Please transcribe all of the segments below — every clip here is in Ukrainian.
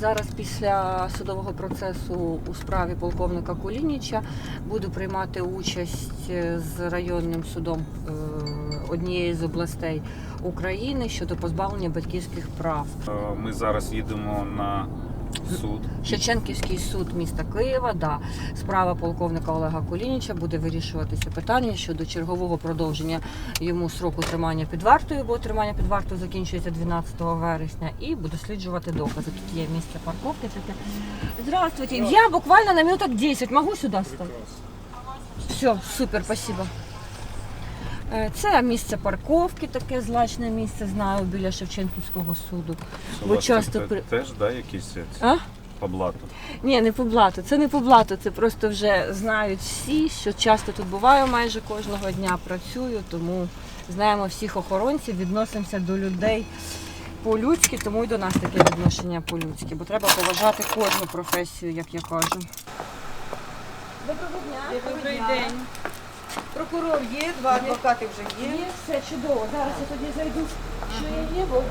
Зараз після судового процесу у справі полковника Кулініча буду приймати участь е, з районним судом е, однієї з областей України щодо позбавлення батьківських прав. Е, Ми зараз їдемо на суд. Шевченківський суд міста Києва, да, справа полковника Олега Кулініча буде вирішуватися питання щодо чергового продовження йому сроку тримання під вартою, бо тримання під вартою закінчується 12 вересня, і буде досліджувати докази. Тут є місце парковки. Таке. Здравствуйте. Я буквально на минуток 10. Могу сюди стати? Все, супер, спасибо. Е, Це місце парковки, таке злачне місце, знаю, біля Шевченківського суду. Бо часто при- теж да, якісь А? по блату. Ні, не по блату. Це не по блату. Це просто вже знають всі, що часто тут буваю майже кожного дня працюю, тому знаємо всіх охоронців, відносимося до людей по-людськи, тому і до нас таке відношення по-людськи, бо треба поважати кожну професію, як я кажу. Доброго дня. Добрий день. Прокурор є, два адвокати вже є. Є все чудово. Зараз я тоді зайду, що я є, бо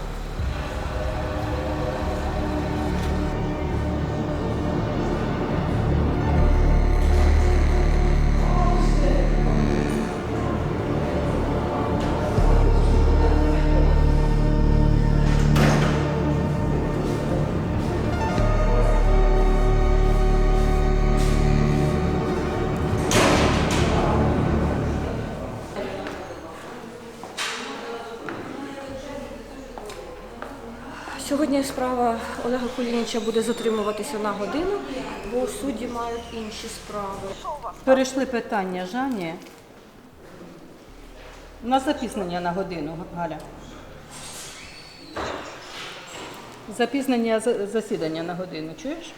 Сьогодні справа Олега Кулініча буде затримуватися на годину, бо судді мають інші справи. Перейшли питання Жані. У нас запізнення на годину, Галя. Запізнення засідання на годину, чуєш?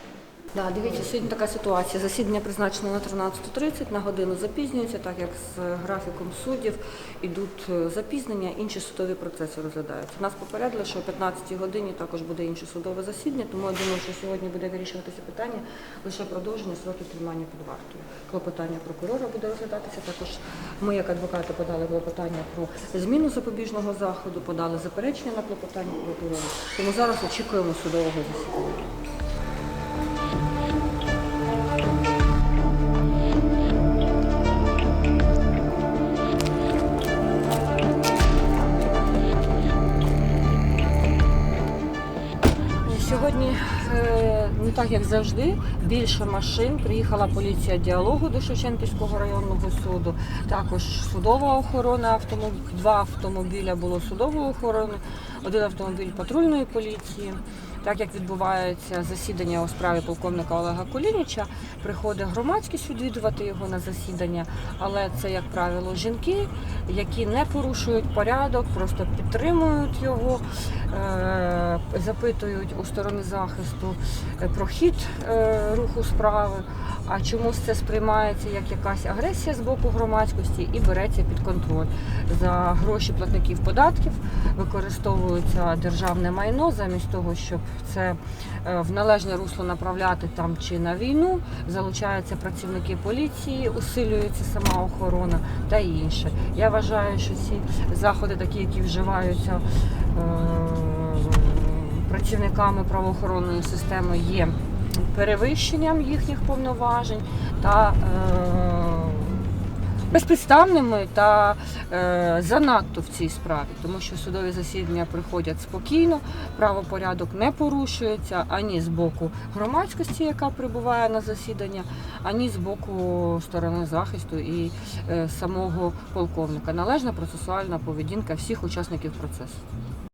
Да, дивіться, сьогодні така ситуація. Засідання призначено на 13.30, на годину запізнюється, так як з графіком суддів ідуть е, запізнення, інші судові процеси розглядаються. Нас попередили, що о 15 годині також буде інше судове засідання, тому я думаю, що сьогодні буде вирішуватися питання лише продовження сроків тримання під вартою. Клопотання прокурора буде розглядатися. Також ми, як адвокати, подали клопотання про зміну запобіжного заходу, подали заперечення на клопотання прокурора. Тому зараз очікуємо судового засідання. Сьогодні е, не так як завжди. Більше машин. Приїхала поліція діалогу до Шевченківського районного суду. Також судова охорона автомобіль. Два автомобіля було судової охорони, один автомобіль патрульної поліції. Так як відбувається засідання у справі полковника Олега Колініча, приходить громадськість відвідувати його на засідання, але це, як правило, жінки, які не порушують порядок, просто підтримують його, е, запитують у сторони захисту е, про хід е, руху справи. А чомусь це сприймається як якась агресія з боку громадськості і береться під контроль за гроші платників податків, використовується державне майно замість того, щоб це е, в належне русло направляти там чи на війну. Залучаються працівники поліції, усилюється сама охорона та інше. Я вважаю, що ці заходи, такі, які вживаються е, працівниками правоохоронної системи, є перевищенням їхніх повноважень та е, безпідставними та е, занадто в цій справі, тому що судові засідання приходять спокійно, правопорядок не порушується ані з боку громадськості, яка прибуває на засідання, ані з боку сторони захисту і е, самого полковника. Належна процесуальна поведінка всіх учасників процесу.